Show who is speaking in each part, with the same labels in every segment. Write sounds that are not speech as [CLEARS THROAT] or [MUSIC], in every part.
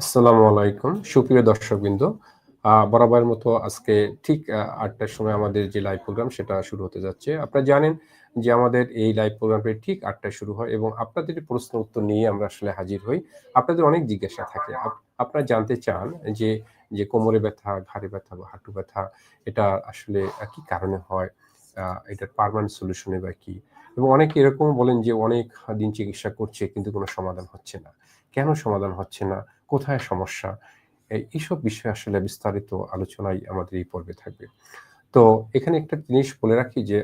Speaker 1: আসসালামু আলাইকুম। সুপ্রিয় দর্শকবৃন্দ বরাবরের মতো আজকে ঠিক আটটার সময় আমাদের যে লাইভ প্রোগ্রাম সেটা শুরু হতে যাচ্ছে। আপনারা জানেন যে আমাদের এই লাইভ প্রোগ্রামটি ঠিক আটটায় শুরু হয় এবং আপনাদের প্রশ্ন উত্তর নিয়ে আমরা আসলে হাজির হই। আপনাদের অনেক জিজ্ঞাসা থাকে। আপ- আপনারা জানতে চান যে যে কোমরে ব্যথা, ঘাড়ে ব্যথা বা হাঁটু ব্যথা, এটা আসলে কি কারণে হয়? এটার পার্মানেন্ট সলিউশনে বা কি? এবং অনেকে এরকম বলেন যে, অনেক দিন চিকিৎসা করছে কিন্তু কোনো সমাধান হচ্ছে না। কেন সমাধান হচ্ছে না? কোথায় সমস্যা? এইসব বিষয়ে আসলে বিস্তারিত আলোচনাই আমাদের এই পর্বে থাকবে। তো এখানে একটা জিনিস বলে রাখি যে,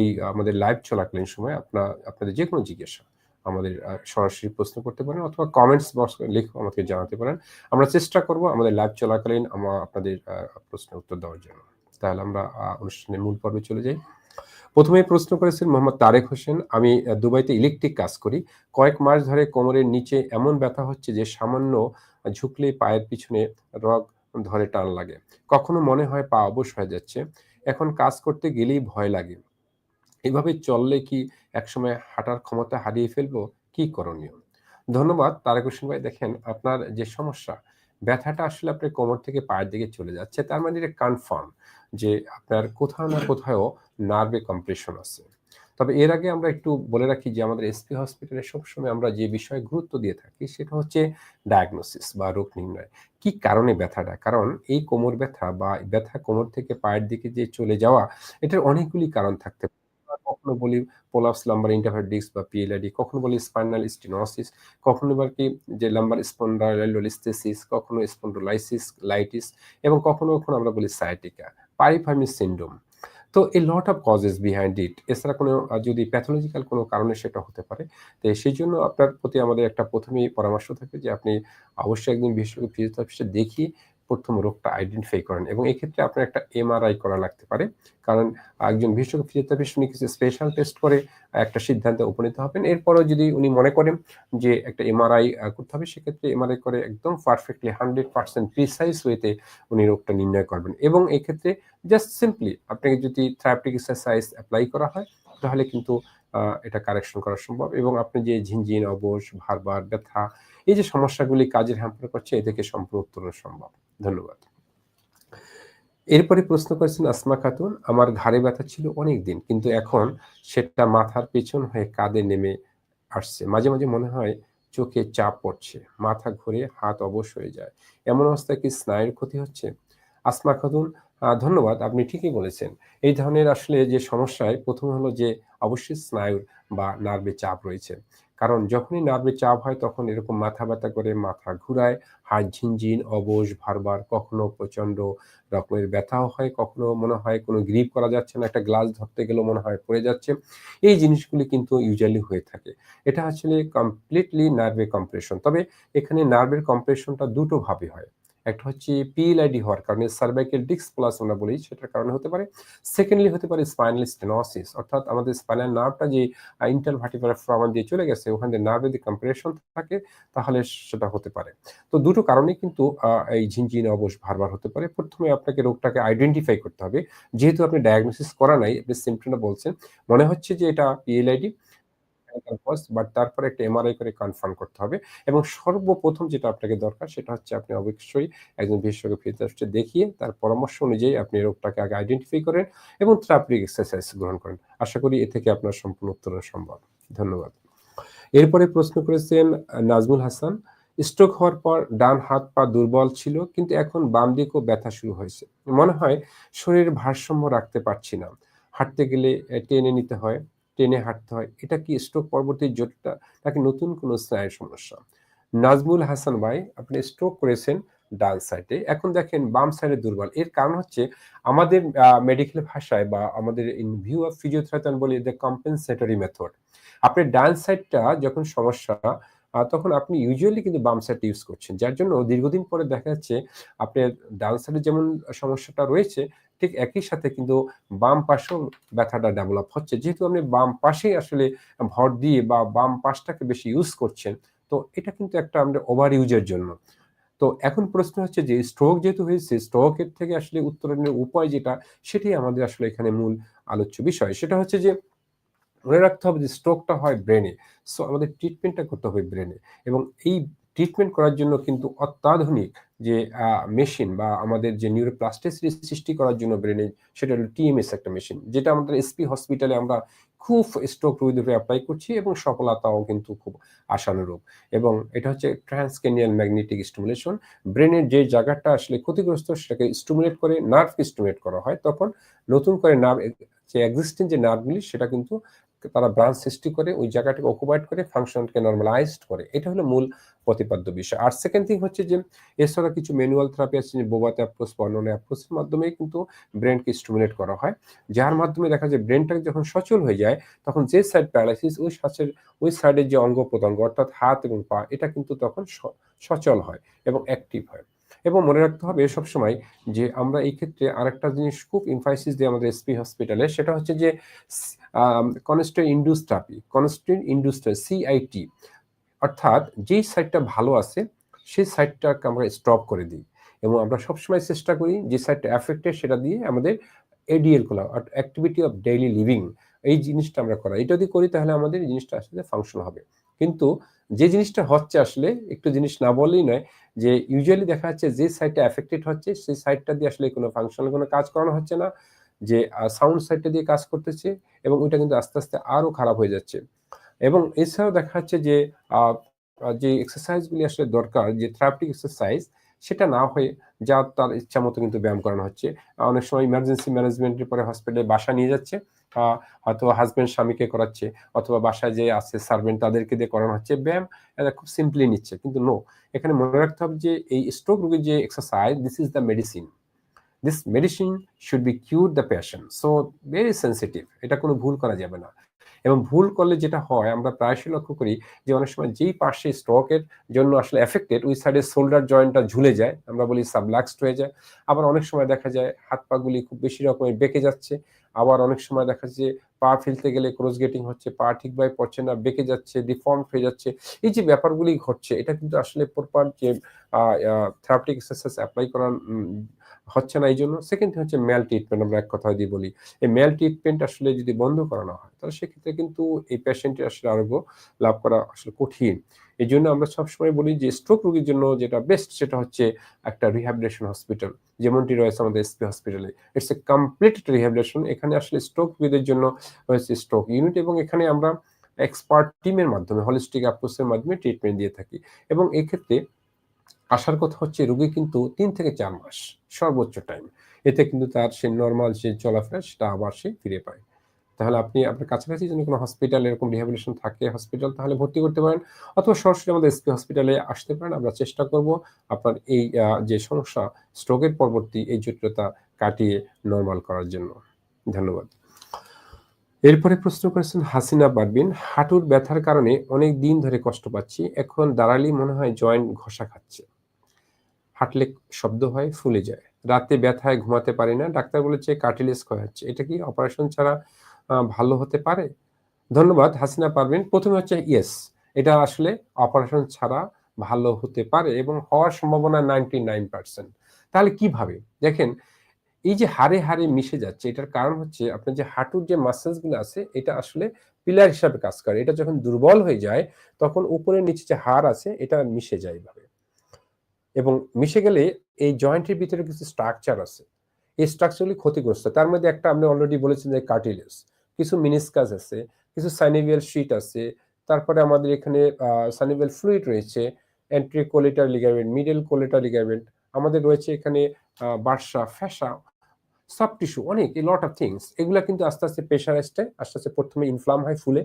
Speaker 1: এই আমাদের লাইভ চলাকালীন সময় আপনার আপনাদের যে কোনো জিজ্ঞাসা আমাদের সরাসরি প্রশ্ন করতে পারেন অথবা কমেন্টস বক্স লিখে আমাকে জানাতে পারেন। আমরা চেষ্টা করব আমাদের লাইভ চলাকালীন আমরা আপনাদের প্রশ্নের উত্তর দেওয়ার জন্য। তাহলে আমরা অনুষ্ঠানের মূল পর্বে চলে যাই। প্রথমে প্রশ্ন করেছেন মোহাম্মদ তারেক হোসেন, আমি দুবাইতে ইলেকট্রিক কাজ করি। কয়েক মাস ধরে কোমরের নিচে এমন ব্যথা হচ্ছে যে সামান্য ঝুঁকলেই পায়ের পিছনে রগ ধরে টান লাগে। কখনো মনে হয় পা অবশ হয়ে যাচ্ছে। এখন কাজ করতে গেলেই ভয় লাগে। এভাবে চললে কি একসময় হাঁটার ক্ষমতা হারিয়ে ফেলব? কি করণীয়? ধন্যবাদ। তারেক হোসেন ভাই, দেখেন আপনার যে সমস্যা, ব্যথাটা আসলে আপনার কোমর থেকে পায়ের দিকে চলে যাচ্ছে। তার মানে এটা কনফার্ম যে আপনার কোথাও না কোথাও নার্ভে কম্প্রেশন আছে। তবে এর আগে আমরা একটু বলে রাখি যে আমাদের এসপি হসপিটালে সবসময় আমরা যে বিষয়ে গুরুত্ব দিয়ে থাকি সেটা হচ্ছে ডায়াগনোসিস বা রোগ নির্ণয়। কি কারণে ব্যথাটা? কারণ এই কোমর ব্যথা বা ব্যথা কোমর থেকে পায়ের দিকে যে চলে যাওয়া, এটার অনেকগুলি কারণ থাকতে পারে। কখনো বলি পোলাপস লাম্বার ইন্টারভার ডিস্ক বা পিএলআইডি কখনো বলি স্পাইনাল স্টিনোসিস কখনো বা কি যে লাম্বার স্পন্ডাইলোলিস্থেসিস কখনো স্পন্ডোলাইসিস লাইটিস এবং কখনো কখনো আমরা বলি সায়াটিকা পারিফার্মিস সিন্ড্রোম তো a lot of causes behind it এছাড়া কোনো যদি প্যাথোলজিক্যাল কোনো কারণে সেটা হতে পারে, তো সেই জন্য আপনার প্রতি আমাদের একটা প্রথমেই পরামর্শ থাকে যে আপনি অবশ্যই একদিন বিশেষজ্ঞ ফিজিওথেরাপিস্টে দেখিয়ে প্রথম রোগটা আইডেন্টিফাই করেন এবং এক্ষেত্রে আপনার একটা এমআরআই করা লাগতে পারে। কারণ একজন বিশেষজ্ঞ ফিজিওথেরাপিস্ট উনি কিছু স্পেশাল টেস্ট করে, একটা সিদ্ধান্তে উপনীত হবেন। এরপরও যদি উনি মনে করেন যে একটা এমআরআই করতে হবে, সেক্ষেত্রে এমআরআই করে একদম পারফেক্টলি হান্ড্রেড পার্সেন্ট প্রিসাইজ ওয়েতে উনি রোগটা নির্ণয় করবেন। এবং এক্ষেত্রে জাস্ট সিম্পলি আপনাকে যদি থেরাপিটিক এক্সারসাইজ অ্যাপ্লাই করা হয়, তাহলে কিন্তু এটা কারেকশন করা সম্ভব এবং আপনি যে ঝিনঝিন, অবশ ভারবার ব্যথা, এই যে সমস্যাগুলি কাজের হ্যাম্পার করছে, এ থেকে সম্পূর্ণ উত্তরণ সম্ভব। ধন্যবাদ। এরপরে প্রশ্ন করেছেন আসমা খাতুন, আমার ঘাড়ে ব্যথা ছিল অনেক দিন কিন্তু এখন সেটা মাথার পেছন হয়ে কাঁধে নেমে আসছে। মাঝে মাঝে মনে হয় চোখে চাপ পড়ছে, মাথা ঘুরে হাত অবশ হয়ে যায়। এমন অবস্থায় কি স্নায়ুর ক্ষতি হচ্ছে? আসমা খাতুন ধন্যবাদ, আপনি ঠিকই বলেছেন। এই ধরনের আসলে যে সমস্যায়, প্রথম হলো যে, অবশ্যই স্নায়ুর বা নার্ভে চাপ রয়েছে। কারণ যখনই নার্ভে চাপ হয়, তখন এরকম মাথা ব্যথা করে, মাথা ঘুরায় হাত ঝিনঝিন, অবশ, ভারবার, কখনো প্রচণ্ড রকমের ব্যথাও হয়, কখনো মনে হয় কোনো গ্রিপ করা যাচ্ছে না, একটা গ্লাস ধরতে গেলেও মনে হয় পড়ে যাচ্ছে। এই জিনিসগুলি কিন্তু ইউজুয়ালি হয়ে থাকে। এটা আসলে কমপ্লিটলি নার্ভে কম্প্রেশন তবে এখানে নার্ভের কম্প্রেশনটা দুটো ভাবে হয়। একটা হচ্ছে পিএলআইডি হওয়ার কারণে সার্ভাইকেল ডিস্ক প্লাস আমরা বলি, সেটার কারণে হতে পারে। সেকেন্ডলি হতে পারে স্পাইনাল স্টেনোসিস অর্থাৎ আমাদের স্পাইনাল নার্ভটা যে ইন্টার ভার্টিব্রাল ফ্রামান দিয়ে চলে গেছে, ওখানে নার্ভে যদি কম্প্রেশন থাকে, তাহলে সেটা হতে পারে। তো দুটো কারণে কিন্তু এই ঝিনঝিন অবশ বারবার হতে পারে। প্রথমে আপনাকে রোগটাকে আইডেন্টিফাই করতে হবে। যেহেতু আপনি ডায়াগনোসিস করা নাই, আপনি সিমটমটা বলছেন, মনে হচ্ছে যে এটা পিএলআইডি বাট তারপরে একটা এমআরআই করে কনফার্ম করতে হবে। এবং সর্বপ্রথম যেটা আপনাকে দরকার, সেটা হচ্ছে আপনি অবশ্যই একজন বিশেষজ্ঞ দেখিয়ে, তার পরামর্শ অনুযায়ী আপনি রোগটাকে আগে আইডেন্টিফাই করেন এবং থেরাপিক এক্সারসাইজ গ্রহণ করেন। আশা করি এ থেকে আপনার সম্পূর্ণ সম্ভব। ধন্যবাদ। এরপরে প্রশ্ন করেছেন নাজমুল হাসান স্ট্রোক হওয়ার পর ডান হাত পা দুর্বল ছিল, কিন্তু এখন বাম দিকেও ব্যথা শুরু হয়েছে। মনে হয় শরীরের ভারসাম্য রাখতে পারছি না। হাঁটতে গেলে টেনে নিতে হয়। টেনে হাঁটতে হয়। এটা কি স্ট্রোক পরবর্তী জটিলতা নাকি নতুন কোনো স্নায়ুর সমস্যা? নাজমুল হাসান ভাই, আপনি স্ট্রোক করেছেন ডান সাইডে এখন দেখেন বাম সাইডে দুর্বল। এর কারণ হচ্ছে আমাদের মেডিকেল ভাষায় বা আমাদের ইন ভিউ অফ ফিজিওথেরাপি বলি দ্য কম্পেনসেটরি মেথড আপনি ডান সাইডটা যখন সমস্যা তখন আপনি ইউজুয়ালি কিন্তু বাম সাইড ইউজ করছেন। যার জন্য দীর্ঘদিন পরে দেখা যাচ্ছে আপনার ডান সাইডে যেমন সমস্যাটা রয়েছে ঠিক একই সাথে কিন্তু বাম পাশেও ব্যথাটা ডেভেলপ হচ্ছে। যেহেতু আপনি বাম পাশেই আসলে ভর দিয়ে বা বাম পাশটাকে বেশি ইউজ করছেন, তো এটা কিন্তু একটা আমাদের ওভার ইউজের জন্য। তো এখন প্রশ্ন হচ্ছে যে স্ট্রোক যেহেতু হয়েছে স্ট্রোকের থেকে আসলে উত্তরণের উপায় যেটা, সেটাই আমাদের আসলে এখানে মূল আলোচ্য বিষয়। সেটা হচ্ছে যে, মনে রাখতে হবে যে স্ট্রোকটা হয় ব্রেনে সো আমাদের ট্রিটমেন্টটা করতে হবে ব্রেনে এবং এই ট্রিটমেন্ট করার জন্য কিন্তু অত্যাধুনিক যে মেশিন বা আমাদের যে নিউরোপ্লাস্টিসিটি সৃষ্টি করার জন্য ব্রেনে সেটা হলো টিএমএস একটা মেশিন যেটা আমাদের এসপি হসপিটালে আমরা খুব স্ট্রোক রোগীদের অ্যাপ্লাই করছি এবং সফলতাও কিন্তু খুব আশানুরূপ। এবং এটা হচ্ছে ট্রান্সকেনিয়াল ম্যাগনেটিক স্টিমুলেশন ব্রেনের যে জায়গাটা আসলে ক্ষতিগ্রস্ত সেটাকে স্টিমুলেট করে নার্ভকে স্টিমুলেট করা হয়, তখন নতুন করে নার্ভ যে এক্সিস্টিং যে নার্ভগুলি সেটা কিন্তু তারা ব্রাঞ্চ সৃষ্টি করে ওই জায়গাটাকে অকুপাইড করে ফাংশনকে নর্মালাইজড করে। এটা হলো মূল প্রতিপাদ্য বিষয়। আর সেকেন্ড থিং হচ্ছে যে, এছাড়া কিছু ম্যানুয়াল থেরাপি আছে, যে বোবাতে অ্যাপ্রোচ বর্ণনা অ্যাপ্রোচের মাধ্যমে কিন্তু ব্রেনকে স্টিমুলেট করা হয়। যার মাধ্যমে দেখা যায় ব্রেনটাকে যখন সচল হয়ে যায়, তখন যে সাইড প্যারালাইসিস ওই শ্বাসের ওই সাইডের যে অঙ্গ প্রত্যঙ্গ অর্থাৎ হাত এবং পা, এটা কিন্তু তখন সচল হয় এবং অ্যাক্টিভ হয়। এবং মনে রাখতে হবে সবসময় যে আমরা এই ক্ষেত্রে আরেকটা জিনিস খুব ইনফাইসিস দিই আমাদের এসপি হসপিটালে সেটা হচ্ছে যে constant induce therapy constant induce CIT অর্থাৎ যেই সাইডটা ভালো আছে, সেই সাইডটাকে আমরা স্টপ করে দিই। এবং আমরা সবসময় চেষ্টা করি যে সাইডটা অ্যাফেক্টেড সেটা দিয়ে আমাদের এডিএল করা অ্যাক্টিভিটি অফ ডেইলি লিভিং এই জিনিসটা আমরা করা এটা যদি করি তাহলে আমাদের এই জিনিসটা আসলে ফাংশন হবে। কিন্তু যে জিনিসটা হচ্ছে আসলে, একটু জিনিস না বললেই নয় যে ইউজুয়ালি দেখা যাচ্ছে যে সাইডটা এফেক্টেড হচ্ছে, সেই সাইডটা দিয়ে আসলে কোনো ফাংশনাল কোনো কাজ করানো হচ্ছে না, যে সাউন্ড সাইডটা দিয়ে কাজ করতেছে এবং ওইটা কিন্তু আস্তে আস্তে আরও খারাপ হয়ে যাচ্ছে। এবং এছাড়াও দেখা যাচ্ছে যে যে এক্সারসাইজগুলি আসলে দরকার, যে থেরাপিটিক এক্সারসাইজ সেটা না হয়ে যা তার ইচ্ছা মতো কিন্তু ব্যায়াম করানো হচ্ছে। অনেক সময় ইমার্জেন্সি ম্যানেজমেন্টের পরে হসপিটালে বাসা নিয়ে যাচ্ছে। হয়তো হাজব্যান্ড স্বামীকে করাচ্ছে অথবা বাসায় যে আছে সার্ভেন্ট তাদেরকে দিয়ে করানো হচ্ছে। ব্যায়াম এটা খুব সিম্পলি নিচ্ছে। কিন্তু নো এখানে মনে রাখতে হবে যে এই স্ট্রোক রোগীর যে exercise this is the medicine this medicine should be cure the patient so very sensitive এটা কোনো ভুল করা যাবে না। এবং ভুল করলে যেটা হয়, আমরা প্রায়শই লক্ষ্য করি যে অনেক সময় যেই পাশে স্ট্রোকের জন্য আসলে এফেক্টেড ওই সাইডে শোল্ডার জয়েন্টটা ঝুলে যায়। আমরা বলি সাবলাক্সড হয়ে যায়। আবার অনেক সময় দেখা যায় হাত পাগুলি খুব বেশি রকমের বেঁকে যাচ্ছে। আবার অনেক সময় দেখা যাচ্ছে পা ফেলতে গেলে ক্রস গেটিং হচ্ছে, পা ঠিকভাবে পড়ছে না, বেঁকে যাচ্ছে ডিফর্ম হয়ে যাচ্ছে। এই যে ব্যাপারগুলি ঘটছে, এটা কিন্তু আসলে প্রপার যে থেরাপিটিক এক্সারসাইজ অ্যাপ্লাই করার হচ্ছে না এই জন্য সেকেন্ড হচ্ছে মেল ট্রিটমেন্ট আমরা এক কথা দিয়ে বলি। এই মেল ট্রিটমেন্ট আসলে যদি বন্ধ করানো হয়, তাহলে সেক্ষেত্রে কিন্তু এই পেশেন্টের আসলে আরোগ্য লাভ করা আসলে কঠিন। এই জন্য আমরা সবসময় বলি যে স্ট্রোক রোগীর জন্য যেটা বেস্ট সেটা হচ্ছে একটা রিহ্যাবিলেশন হসপিটাল যেমনটি রয়েছে আমাদের এসপি হসপিটালে ইটস এ। কমপ্লিট রিহ্যাবিলেশন এখানে আসলে স্ট্রোক রোগীদের জন্য রয়েছে স্ট্রোক ইউনিট এবং এখানে আমরা এক্সপার্ট টিমের মাধ্যমে হলিস্টিক অ্যাপ্রোচের মাধ্যমে ট্রিটমেন্ট দিয়ে থাকি। এবং এক্ষেত্রে আসার কথা হচ্ছে রোগী কিন্তু তিন থেকে চার মাস সর্বোচ্চ টাইম এতে কিন্তু তার সে নর্মাল সে চলাফেরা সেটা আবার সে ফিরে পায়। তাহলে আপনি আপনার কাছাকাছি যদি কোনো হসপিটাল এরকম রিহ্যাবিলিটেশন থাকে হসপিটাল তাহলে ভর্তি করতে পারেন। অথবা সরাসরি আমাদের এসপি হসপিটালে আসতে পারেন। আমরা চেষ্টা করব আপনার এই যে সমস্যা স্ট্রোকের পরবর্তী এই জটিলতা কাটিয়ে নর্মাল করার জন্য। ধন্যবাদ। এরপরে প্রশ্ন করেছেন হাসিনা পারবিন হাঁটুর ব্যথার কারণে অনেক দিন ধরে কষ্ট পাচ্ছি, এখন দাঁড়ালেই মনে হয় জয়েন্ট ঘষা খাচ্ছে। হাঁটলে শব্দ হয়, ফুলে যায়। রাতে ব্যথায় ঘুমাতে পারি না, ডাক্তার বলেছে কার্টিলেস ক্ষয় হচ্ছে। এটা কি অপারেশন ছাড়া ভালো হতে পারে? ধন্যবাদ, হাসিনা পারবেন প্রথমে হচ্ছে ইয়েস, এটা আসলে অপারেশন ছাড়া ভালো হতে পারে এবং হওয়ার সম্ভাবনা নাইনটি নাইন পার্সেন্ট। তাহলে কীভাবে দেখেন, এই যে হারে হারে মিশে যাচ্ছে, এটার কারণ হচ্ছে আপনার যে হাঁটুর যে মাসেলসগুলো আছে, এটা আসলে পিলার হিসাবে কাজ করে। এটা যখন দুর্বল হয়ে যায়, তখন উপরে নিচে যে হাড় আছে, এটা মিশে যায় এভাবে। এবং মিশে গেলে এই জয়েন্টের ভিতরে কিছু স্ট্রাকচার আছে। এই স্ট্রাকচারগুলি ক্ষতিগ্রস্ত। তার মধ্যে একটা আপনি অলরেডি বলেছেন যে কার্টিলেস কিছু মিনিসকাস আছে, কিছু সাইনিভিয়াল শিট আছে, তারপরে আমাদের এখানে সাইনিভিয়াল ফ্লুইড রয়েছে anterior collateral ligament, medial collateral ligament, আমাদের রয়েছে এখানে বার্সা, ফ্যাসা সব টিস্যু, অনেক, এ, লট অফ থিংস, এগুলো কিন্তু আস্তে আস্তে প্রেশারাইজড আস্তে আস্তে প্রথমে ইনফ্লাম হয় ফুলে।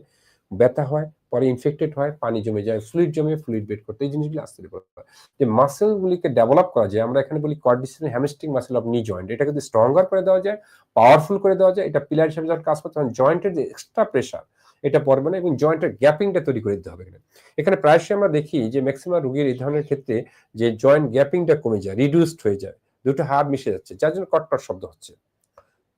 Speaker 1: ব্যথা হয়, পরে ইনফেক্টেড হয়, পানি জমে যায় ফ্লুইড জমে ফ্লুইড বেড করতে এই জিনিসগুলো আস্তে আস্তে যে মাসেলগুলিকে ডেভেলপ করা যায়, আমরা এখানে বলি কোয়ার্ডিসিন hamstring muscle of knee joint এটা যদি স্ট্রঙ্গার করে দেওয়া যায় পাওয়ারফুল করে দেওয়া যায়, এটা পিলার হিসেবে যখন কাজ করতে হয় জয়েন্টের যে এক্সট্রা প্রেশার এটা পড়বে না এবং জয়েন্টের গ্যাপিংটা তৈরি করে দিতে হবে এখানে। এখানে প্রায়শই আমরা দেখি যে ম্যাক্সিমাম রোগীর এই ধরনের ক্ষেত্রে যে জয়েন্ট গ্যাপিংটা কমে যায় রিডিউসড হয়ে যায়, দুটো হাড় মিশে যাচ্ছে, যার জন্য কটকট শব্দ হচ্ছে,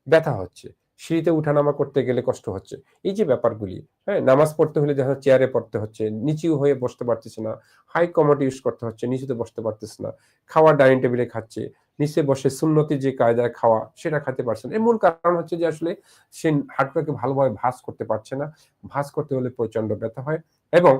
Speaker 1: ব্যথা হচ্ছে। সিঁড়িতে উঠানামা করতে গেলে কষ্ট হচ্ছে। এই যে ব্যাপারগুলি হ্যাঁ নামাজ পড়তে হলে দেখা চেয়ারে পড়তে হচ্ছে নিচু হয়ে বসতে পারতেছে না হাই কমোড ইউজ করতে হচ্ছে, নিচুতে বসতে পারতেছে না খাওয়ার ডাইনিং টেবিলে খাচ্ছে, নিচে বসে সুন্নতি যে কায়দায় খাওয়া সেটা খাতে পারছে না। এর মূল কারণ হচ্ছে যে আসলে সে হাটটাকে ভালোভাবে ভাস করতে পারছে না। ভাস করতে হলে প্রচণ্ড ব্যথা হয় এবং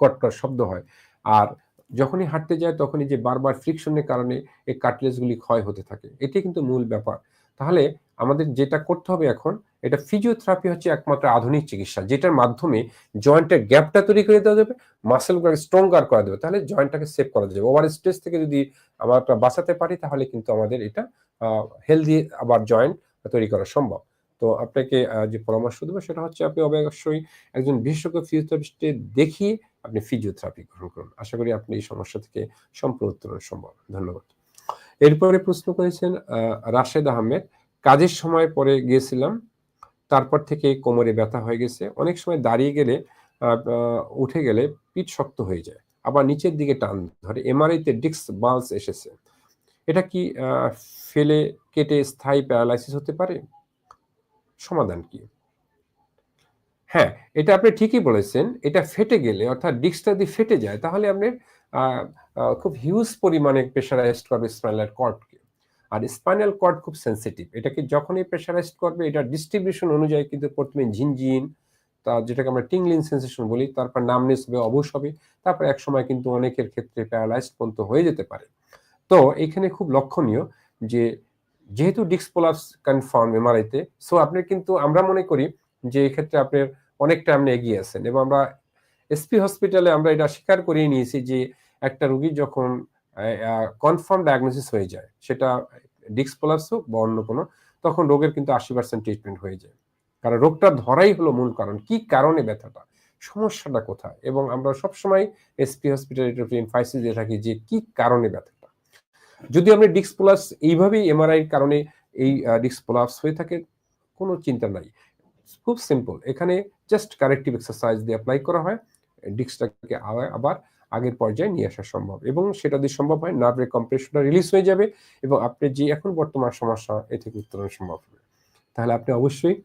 Speaker 1: কটকট শব্দ হয়। আর যখনই হাঁটতে যায় তখনই যে বারবার ফ্রিকশনের কারণে এই কাটলেসগুলি ক্ষয় হতে থাকে এটি কিন্তু মূল ব্যাপার। তাহলে আমাদের যেটা করতে হবে এখন, এটা ফিজিওথেরাপি হচ্ছে একমাত্র আধুনিক চিকিৎসা, যেটার মাধ্যমে জয়েন্টের গ্যাপটা তৈরি করে দেওয়া যাবে মাসেলগুলোকে স্ট্রঙ্গার করা যাবে তাহলে জয়েন্টটাকে সেভ করা যাবে। ওভার স্ট্রেস থেকে যদি আমরা বাঁচাতে পারি, তাহলে কিন্তু আমাদের এটা হেলদি আবার জয়েন্ট তৈরি করা সম্ভব। তো আপনাকে যে পরামর্শ দেবো, সেটা হচ্ছে আপনি অবশ্যই একজন বিশেষজ্ঞ ফিজিওথেরাপিস্টে দেখিয়ে আপনি ফিজিওথেরাপি গ্রহণ করুন। আশা করি আপনি এই সমস্যা থেকে সম্পূর্ণ উত্তরণ সম্ভব। ধন্যবাদ। এরপরে প্রশ্ন করেছেন রাশেদ আহমেদ কাজের সময় পরে গিয়েছিলাম, তারপর থেকে কোমরে ব্যথা হয়ে গেছে। অনেক সময় দাঁড়িয়ে গেলে উঠে গেলে পিঠ শক্ত হয়ে যায়, আবার নিচের দিকে টান ধরে। এমআরআইতে ডিক্স বালস এসেছে। এটা কি ফেলে কেটে স্থায়ী প্যারালাইসিস হতে পারে? সমাধান কি? হ্যাঁ এটা আপনি ঠিকই বলেছেন। এটা ফেটে গেলে, অর্থাৎ ডিস্কটা যদি ফেটে যায়, তাহলে আপনি খুব হিউজ পরিমাণে প্রেশারাইজড করবে স্পাইনাল কর্ডকে। আর স্পাইনাল কর্ড খুব সেন্সিটিভ এটাকে যখনই প্রেশারাইজড করবে, এটা ডিস্ট্রিবিউশন অনুযায়ী কিন্তু প্রথমে ঝিনঝিন, তা যেটাকে আমরা টিংলিং সেন্সেশন বলি, তারপর নামনেস হবে, অবশ হবে, তারপর এক সময় কিন্তু অনেকের ক্ষেত্রে প্যারালাইজড পর্যন্ত হয়ে যেতে পারে। তো এখানে খুব লক্ষণীয় যে, যেহেতু ডিক্স পোলাপস কনফার্ম এমআরআইতে সো আপনি কিন্তু, আমরা মনে করি যে এক্ষেত্রে আপনার অনেকটা আপনি এগিয়ে আছেন এবং আমরা এসপি হসপিটালে আমরা এটা স্বীকার করিয়ে নিয়েছি যে, একটা রুগী যখন কনফার্ম ডায়াগনোসিস হয়ে যায়, সেটা ডিক্স পোলাপস হোক বা অন্য কোনো, তখন রোগের কিন্তু আশি পার্সেন্ট ট্রিটমেন্ট হয়ে যায়। কারণ রোগটা ধরাই হলো মূল কারণ। কি কারণে ব্যথাটা? সমস্যাটা কোথায়? এবং আমরা সবসময় এসপি হসপিটাল ফাইসি দিয়ে থাকি যে কি কারণে ব্যথাটা? যদি আপনি ডিক্স প্লাস এইভাবেই এমআরআই কারণে এই ডিক্স প্লাস হয়ে থাকে, কোনো চিন্তা নাই। খুব সিম্পল এখানে জাস্ট কারেক্টিভ এক্সারসাইজ দিয়ে অ্যাপ্লাই করা হয়। ডিস্কটাকে আবার আগের পর্যায়ে নিয়ে আসা সম্ভব। এবং সেটা যদি সম্ভব হয় নার্ভের কম্প্রেশনটা রিলিজ হয়ে যাবে এবং আপনি যে এখন বর্তমান সমস্যা, এ থেকে উত্তরণ সম্ভব হবে। তাহলে আপনি অবশ্যই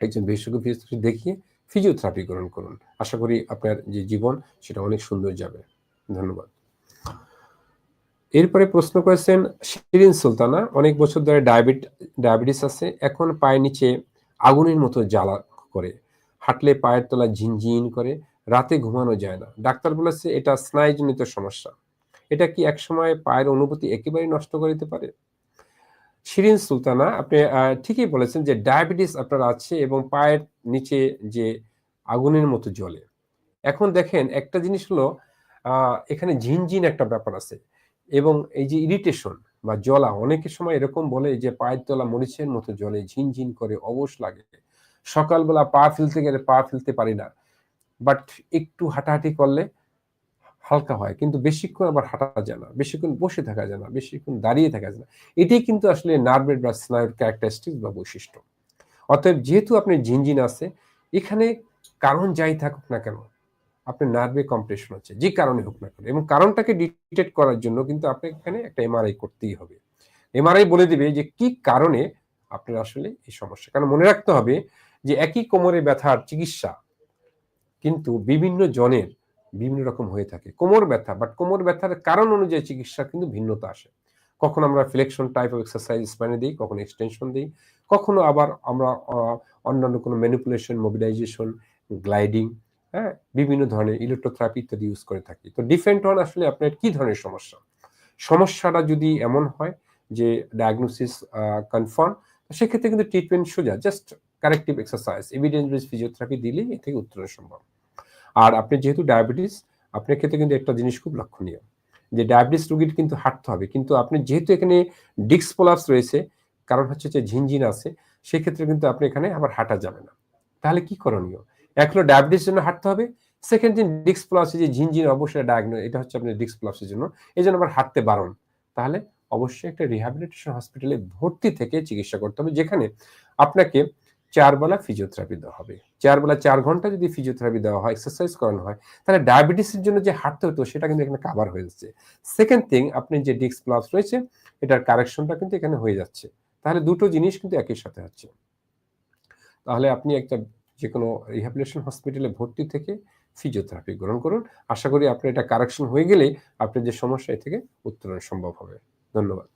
Speaker 1: একজন বিশেষজ্ঞ ফিজিওথেরাপি দেখিয়ে ফিজিওথেরাপি গ্রহণ করুন। আশা করি আপনার যে জীবন, সেটা অনেক সুন্দর যাবে। ধন্যবাদ। এরপরে প্রশ্ন করেছেন, শিরিন সুলতানা, অনেক বছর ধরে ডায়াবেট ডায়াবেটিস আছে, এখন পায়ের নিচে আগুনের মতো জ্বালা করে। হাঁটলে পায়ের তলা ঝিনঝিন করে রাতে ঘুমানো যায় না। ডাক্তার বলেছে এটা স্নায়ুজনিত সমস্যা। এটা কি একসময় পায়ের অনুভূতি একেবারেই নষ্ট করে দিতে পারে? শিরিন সুলতানা, আপনি ঠিকই বলেছেন যে ডায়াবেটিস আপনার আছে এবং পায়ের নিচে যে আগুনের মতো জ্বলে। এখন দেখেন একটা জিনিস হলো এখানে ঝিনঝিন একটা ব্যাপার আছে এবং এই যে ইরিটেশন বা জলা অনেকের সময় এরকম বলে যে পায়ের তলা মরিচের মতো জলে ঝিনঝিন করে, অবশ লাগে। সকালবেলা পা ফেলতে গেলে পা ফেলতে পারি না। বাট একটু হাঁটাহাঁটি করলে হালকা হয়। কিন্তু বেশিক্ষণ আবার হাঁটা যায় না। বেশিক্ষণ বসে থাকা যায় না। বেশিক্ষণ দাঁড়িয়ে থাকা যায় না। এটাই কিন্তু আসলে নার্ভের বা স্নায়ুর ক্যারেক্টারিস্টিক বা বৈশিষ্ট্য। অতএব যেহেতু আপনি ঝিনঝিন আছে, এখানে কারণ যাই থাকুক না কেন, আপনার নার্ভে কম্প্রেশন হচ্ছে। যে কারণে হোক না কেন। এবং কারণটাকে ডিটেক্ট করার জন্য কিন্তু আপনাকে এখানে একটা এমআরআই করতেই হবে। এমআরআই বলে দিবে যে কি কারণে আপনার আসলে এই সমস্যা। কারণ মনে রাখতে হবে যে একই কোমরে ব্যথার চিকিৎসা কিন্তু বিভিন্ন জনের বিভিন্ন রকম হয়ে থাকে। কোমর ব্যথা বাট কোমর ব্যথার কারণ অনুযায়ী চিকিৎসা কিন্তু ভিন্নতা আসে। কখনো আমরা ফ্লেকশন টাইপ অফ এক্সারসাইজ স্প্যানে দিই, কখনো এক্সটেনশন দিই, কখনো আবার আমরা অন্যান্য কোনো ম্যানিপুলেশন মোবিলাইজেশন গ্লাইডিং হ্যাঁ বিভিন্ন ধরনের ইলেকট্রোথেরাপি ইত্যাদি ইউজ করে থাকি। তো ডিফেন্ড অন আসলে আপনার কি ধরনের সমস্যা? সমস্যাটা যদি এমন হয় যে ডায়াগনোসিস কনফার্ম সেক্ষেত্রে কিন্তু ট্রিটমেন্ট সোজা just corrective exercise evidence base physiotherapy দিলেই এ থেকে উত্তরণ সম্ভব। আর আপনি যেহেতু ডায়াবেটিস, আপনার ক্ষেত্রে কিন্তু একটা জিনিস খুব লক্ষণীয়। যে ডায়াবেটিস রোগীর কিন্তু হাঁটতে হবে। কিন্তু আপনি যেহেতু এখানে ডিক্স পোলাপস রয়েছে, কারণ হচ্ছে যে ঝিনঝিন আছে, সেক্ষেত্রে কিন্তু আপনি এখানে আবার হাঁটা যাবে না। তাহলে কি করণীয়? এক হলো ডায়াবেটিস জন্য হাঁটতে হবে। সেকেন্ড দিন ডিক্স প্লাসে যে ঝিনঝিন অবশ্যই ডায়াগনো এটা হচ্ছে আপনার ডিক্স প্লাসের জন্য। এই জন্য আবার হাঁটতে বারণ। তাহলে অবশ্যই একটা রিহ্যাবিলিটেশন হসপিটালে ভর্তি থেকে চিকিৎসা করতে হবে, যেখানে আপনাকে চার বেলা ফিজিওথেরাপি দেওয়া হবে। চার বেলা চার ঘণ্টা যদি ফিজিওথেরাপি দেওয়া হয় এক্সারসাইজ করানো হয়, তাহলে ডায়াবেটিসের জন্য যে হাঁটতে হতো, সেটা কিন্তু এখানে কাভার হয়ে যাচ্ছে। সেকেন্ড থিং আপনি যে ডিক্স প্লাস রয়েছে, এটার কারেকশনটা কিন্তু এখানে হয়ে যাচ্ছে। তাহলে দুটো জিনিস কিন্তু একই সাথে হচ্ছে। তাহলে আপনি একটা যে কোনো রিহ্যাবিলিটেশন হসপিটালে ভর্তি থেকে ফিজিওথেরাপি গ্রহণ করুন। আশা করি আপনার এটা কারেকশন হয়ে গেলে আপনার যে সমস্যা থেকে উত্তরণ সম্ভব হবে। ধন্যবাদ।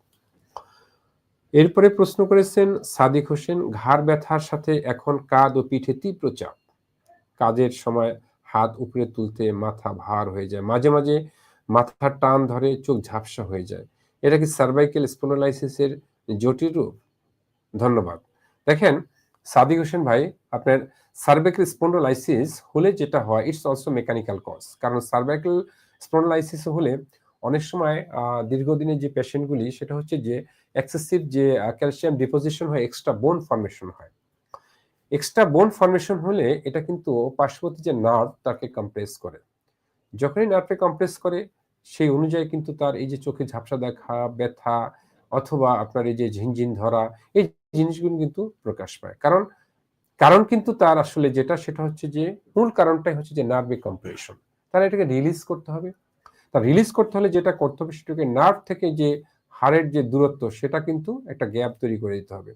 Speaker 1: এরপরে প্রশ্ন করেছেন, সাদিক হোসেন, ঘাড় ব্যথার সাথে এখন কাঁধ ও পিঠে তীব্র চাপ। কাজের সময় হাত উপরে তুলতে মাথা ভার হয়ে যায়। মাঝে মাঝে মাথার টান ধরে চোখ ঝাপসা হয়ে যায়। এটা কি সার্ভাইকেল স্পোনোলাইসিসের জটিল রূপ? ধন্যবাদ। দেখেন, সাদিক হোসেন ভাই, আপনার সার্ভাইকেল স্পন্ডোলাইসিস হলে যেটা হয় ইটস অলসো মেকানিক্যাল কজ কারণ সার্ভাইকেল স্পন্ডোলাইসিস হলে অনেক সময় দীর্ঘদিনের যে পেশেন্টগুলি সেটা হচ্ছে যে এক্সেসিভ যে ক্যালসিয়াম ডিপোজিশন হয় এক্সট্রা বোন ফর্মেশন হয়। এক্সট্রা বোন ফর্মেশন হলে এটা কিন্তু পার্শ্ববর্তী যে নার্ভ তাকে কম্প্রেস করে। যখনই নার্ভে কম্প্রেস করে, সেই অনুযায়ী কিন্তু তার এই যে চোখে ঝাপসা দেখা, ব্যথা অথবা আপনার এই যে ঝিনঝিন ধরা, এই জিনিসগুলো কিন্তু প্রকাশ পায়। কারণ কারণ কিন্তু তার আসলে যেটা, সেটা হচ্ছে যে, মূল কারণটাই হচ্ছে যে নার্ভে কম্প্রেশন তাহলে এটাকে রিলিজ করতে হবে। তা রিলিজ করতে হলে যেটা করতে হবে, সেটাকে নার্ভ থেকে যে হাড়ের যে দূরত্ব, সেটা কিন্তু একটা গ্যাপ তৈরি করে দিতে হবে।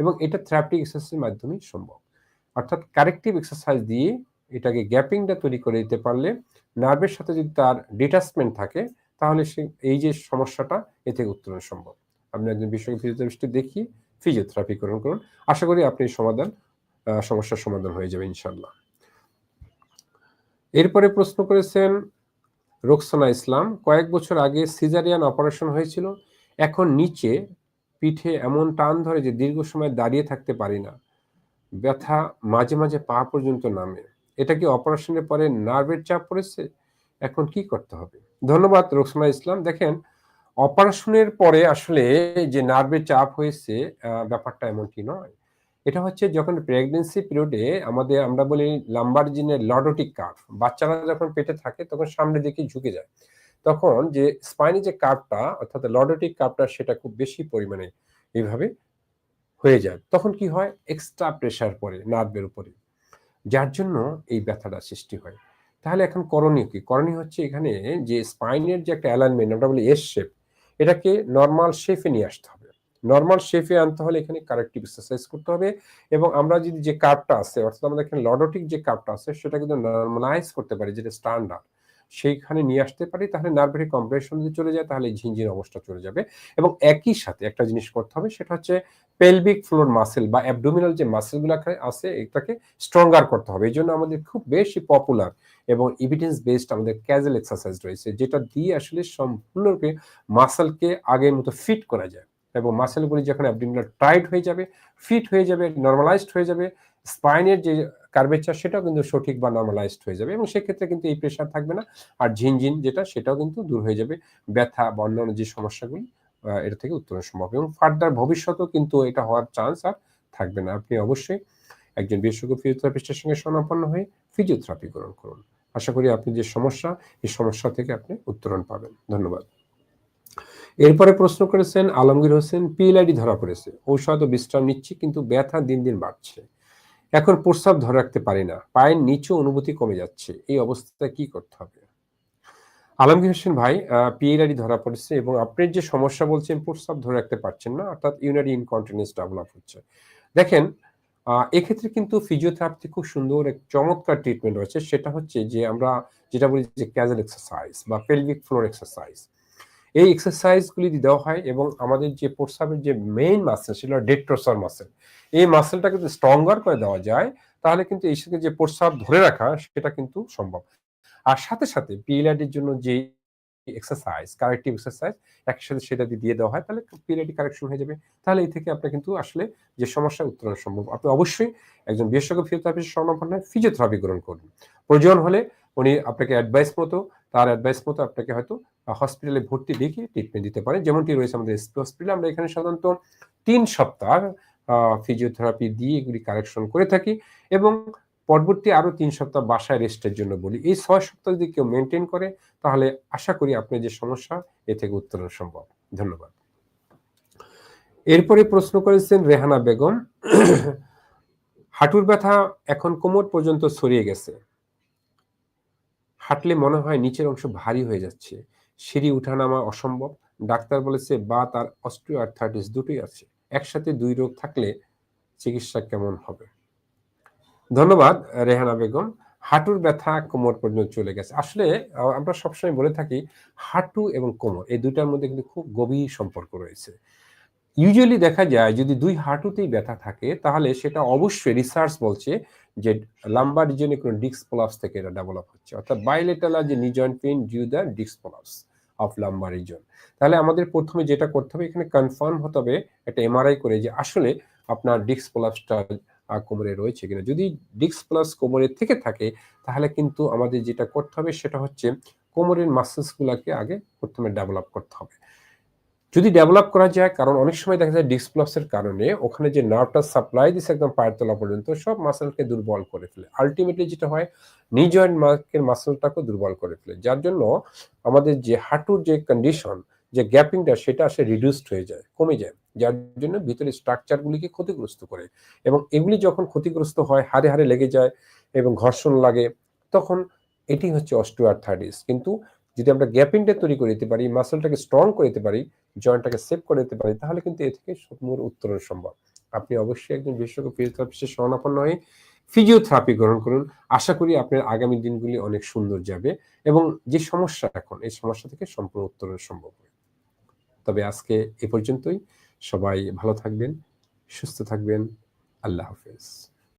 Speaker 1: এবং এটা থেরাপিটিক এক্সারসাইজের মাধ্যমেই সম্ভব। অর্থাৎ কারেক্টিভ এক্সারসাইজ দিয়ে এটাকে গ্যাপিংটা তৈরি করে দিতে পারলে নার্ভের সাথে যদি তার ডিটাচমেন্ট থাকে, তাহলে সে এই যে সমস্যাটা, এ থেকে উত্তরণ সম্ভব। আপনি একজন বিশেষজ্ঞ ফিজিওথেরাপিস্ট দেখিয়ে ফিজিওথেরাপি করুন করুন। আশা করি আপনি সমাধান সমস্যার সমাধান হয়ে যাবে ইনশাল্লাহ এরপরে প্রশ্ন করেছেন রোকসানা ইসলাম। কয়েক বছর আগে সিজারিয়ান অপারেশন হয়েছিল। এখন নিচে পিঠে এমন টান ধরে যে দীর্ঘ সময় দাঁড়িয়ে থাকতে পারি না। ব্যথা মাঝে মাঝে পা পর্যন্ত নামে। এটা কি অপারেশনের পরে নার্ভের চাপ পড়েছে? এখন কি করতে হবে? ধন্যবাদ রোকসানা ইসলাম। দেখেন, অপারেশনের পরে আসলে যে নার্ভের চাপ হয়েছে ব্যাপারটা এমনটি নয়। এটা হচ্ছে যখন প্রেগনেন্সি পিরিয়ডে আমাদের, আমরা বলি লাম্বার জিনের লডোটিক কার্ভ বাচ্চারা যখন পেটে থাকে তখন সামনের দিকে ঝুঁকে যায়। তখন যে স্পাইনি যে কার্ভটা অর্থাৎ লডোটিক কার্ভটা সেটা খুব বেশি পরিমাণে এইভাবে হয়ে যায়। তখন কি হয়? এক্সট্রা প্রেশার পড়ে নার্ভের উপরে। যার জন্য এই ব্যথাটা সৃষ্টি হয়। তাহলে এখন করণীয় কি? করণীয় হচ্ছে এখানে যে স্পাইনের যে একটা অ্যালাইনমেন্ট আমরা বলি এস শেপ এটাকে নর্মাল শেপে নিয়ে আসতে হবে। নর্মাল শেপে আনতে হলে এখানে কারেক্টিভ এক্সারসাইজ করতে হবে এবং আমরা যদি যে কাপটা আছে, অর্থাৎ আমাদের এখানে লডোটিক যে কাপটা আছে, সেটা কিন্তু নর্মালাইজ করতে পারি, যেটা স্ট্যান্ডার্ড সেইখানে নিয়ে আসতে পারি, তাহলে নার্ভের কম্প্রেশন যদি চলে যায়, তাহলে ঝিনঝিন অবস্থা চলে যাবে। এবং একই সাথে একটা জিনিস করতে হবে, সেটা হচ্ছে পেলভিক ফ্লোর মাসেল বা অ্যাবডোমিনাল যে মাসেলগুলো আছে, এটাকে স্ট্রঙ্গার করতে হবে। এই জন্য আমাদের খুব বেশি পপুলার এবং ইভিডেন্স বেসড আমাদের ক্যাজুয়াল এক্সারসাইজ রয়েছে, যেটা দিয়ে আসলে সম্পূর্ণরূপে মাসেলকে আগের মতো ফিট করা যায়। এবং মাসেলগুলি যখন অ্যাবডোমিনাল টাইট হয়ে যাবে ফিট হয়ে যাবে নর্মালাইজড হয়ে যাবে স্পাইনের যে কার্বেচার সেটাও কিন্তু সঠিক বা নর্মালাইজড হয়ে যাবে এবং সেক্ষেত্রে কিন্তু এই প্রেশার থাকবে না। আর ঝিনঝিন যেটা, সেটাও কিন্তু দূর হয়ে যাবে। ব্যথা বা অন্যান্য যে সমস্যাগুলি এটা থেকে উত্তরণ সম্ভব। এবং ফার্দার ভবিষ্যতেও কিন্তু এটা হওয়ার চান্স আর থাকবে না। আপনি অবশ্যই একজন বিশেষজ্ঞ ফিজিওথেরাপিস্টের সঙ্গে স্বনাপন্ন হয়ে ফিজিওথেরাপি গ্রহণ করুন। আশা করি আপনি যে সমস্যা, এই সমস্যা থেকে আপনি উত্তরণ পাবেন। ধন্যবাদ। এরপরে প্রশ্ন করেছেন, আলমগীর হোসেন পিএলআইডি ধরা পড়েছে। ঔষধ ও বিশ্রাম নিচ্ছি, কিন্তু ব্যথা দিন দিন বাড়ছে। এখন প্রস্রাব ধরে রাখতে পারি না। পায়ের নিচে অনুভূতি কমে যাচ্ছে। এই অবস্থায় কি করতে হবে? আলমগীর হোসেন ভাই পিএলআইডি ধরা পড়েছে এবং আপনার যে সমস্যা বলছেন, প্রস্রাব ধরে রাখতে পারছেন না, অর্থাৎ ইউনারি ইনকন্টিনেন্স ডেভেলপ হচ্ছে। দেখেন এক্ষেত্রে কিন্তু ফিজিওথেরাপিতে খুব সুন্দর এক চমৎকার ট্রিটমেন্ট রয়েছে। সেটা হচ্ছে যে আমরা যেটা বলি যে ক্যাজুয়াল এক্সারসাইজ বা পেলভিক ফ্লোর এক্সারসাইজ এই এক্সারসাইজগুলি যদি দেওয়া হয় এবং আমাদের যে প্রস্রাবের যে মেইন মাসেল সেটা ডেট্রোসার মাসেল এই মাসেলটা কিন্তু স্ট্রঙ্গার করে দেওয়া যায়, তাহলে কিন্তু এই সাথে যে প্রস্রাব ধরে রাখা সেটা কিন্তু সম্ভব। আর সাথে সাথে পিএলআইডির জন্য যে এক্সারসাইজ কারেক্টিভ এক্সারসাইজ একই সাথে সেটা দিয়ে দেওয়া হয়, তাহলে পিরিয়ডি কারেকশন হয়ে যাবে। তাহলে এই থেকে আপনি কিন্তু আসলে যে সমস্যা উত্তরণ সম্ভব। আপনি অবশ্যই একজন বিশেষজ্ঞ ফিজিওথেরাপিস্ট স্বর্ণাপন্ন ফিজিওথেরাপি গ্রহণ করুন। প্রয়োজন হলে উনি আপনাকে অ্যাডভাইস মতো তার অ্যাডভাইস মতো আপনাকে হয়তো হসপিটালে ভর্তি দেখে ট্রিটমেন্ট দিতে পারে যেমনটি রয়েছে আমাদের এসপি হসপিটালে আমরা এখানে সাধারণত তিন সপ্তাহ ফিজিওথেরাপি দিয়ে এগুলি কারেকশন করে থাকি এবং পরবর্তী আরও তিন সপ্তাহ বাসায় রেস্টের জন্য বলি। এই ছয় সপ্তাহ যদি কেউ মেনটেন করে, তাহলে আশা করি আপনার যে সমস্যা, এ থেকে উত্তরণ সম্ভব। ধন্যবাদ। এরপরে প্রশ্ন করেছেন রেহানা বেগম, [CLEARS THROAT] হাঁটুর ব্যথা এখন কোমর পর্যন্ত ছড়িয়ে গেছে। হাঁটলে মনে হয় নিচের অংশ ভারী হয়ে যাচ্ছে। সিঁড়ি উঠানামা অসম্ভব। ডাক্তার বলেছে, বা তার অস্ট্রিও আর্থাইটিস দুটোই আছে। একসাথে দুই রোগ থাকলে চিকিৎসা কেমন হবে? ধন্যবাদ, রেহানা বেগম। হাঁটুর ব্যথা কোমর পর্যন্ত চলে গেছে। আসলে আমরা সবসময় বলে থাকি, হাঁটু এবং কোমর, এই দুটার মধ্যে কিন্তু খুব গভীর সম্পর্ক রয়েছে। ইউজুয়ালি দেখা যায় যদি দুই হাঁটুতেই ব্যথা থাকে, তাহলে সেটা অবশ্যই রিসার্চ বলছে যে লাম্বার রিজনে কোনো ডিস্ক প্রলাপস থেকে এটা ডেভেলপ হচ্ছে। অর্থাৎ বাইলেটালা যে knee joint pain due the disc prolapse of lumbar reason তাহলে আমাদের প্রথমে যেটা করতে হবে, এখানে কনফার্ম হতে হবে একটা এমআরআই করে যে আসলে আপনার ডিস্ক প্রলাপসটা কোমরে রয়েছে কিনা। যদি ডিস্ক প্লাস কোমরে থেকে থাকে, তাহলে কিন্তু আমাদের যেটা করতে হবে, সেটা হচ্ছে কোমরের মাসেলসগুলোকে আগে প্রথমে ডেভেলপ করতে হবে। যদি ডেভেলপ করা যায়, কারণ অনেক সময় দেখা যায় ডিসপ্লাসের কারণে ওখানে যে নার্ভটা সাপ্লাই দিচ্ছে একদম পায়ের তলা পর্যন্ত, সব মাসেলকে দুর্বল করে ফেলে। আলটিমেটলি যেটা হয় নি জয়েন্ট মার্কের মাসেলটাকে দুর্বল করে ফেলে। যার জন্য আমাদের যে হাঁটুর যে কন্ডিশন যে গ্যাপিংটা সেটা আসে রিডিউসড হয়ে যায়, কমে যায়। যার জন্য ভিতরে স্ট্রাকচারগুলিকে ক্ষতিগ্রস্ত করে। এবং এগুলি যখন ক্ষতিগ্রস্ত হয় হারে হারে লেগে যায় এবং ঘর্ষণ লাগে, তখন এটি হচ্ছে অস্টিওআর্থাইটিস কিন্তু যদি আমরা গ্যাপিংটা তৈরি করে দিতে পারি, মাসেলটাকে স্ট্রং করে দিতে পারি জয়েন্টটাকে সেভ করে দিতে পারি, তাহলে কিন্তু এ থেকে সমূর উত্তরণ সম্ভব। আপনি অবশ্যই একজন বিশেষজ্ঞ ফিজিওথেরাপিস্টের শরণাপন্ন হয়ে ফিজিওথেরাপি গ্রহণ করুন। আশা করি আপনার আগামী দিনগুলি অনেক সুন্দর যাবে এবং যে সমস্যা এখন, এই সমস্যা থেকে সম্পূর্ণ উত্তরণ সম্ভব হবে। তবে আজকে এ পর্যন্তই। সবাই ভালো থাকবেন, সুস্থ থাকবেন। আল্লাহ হাফেজ।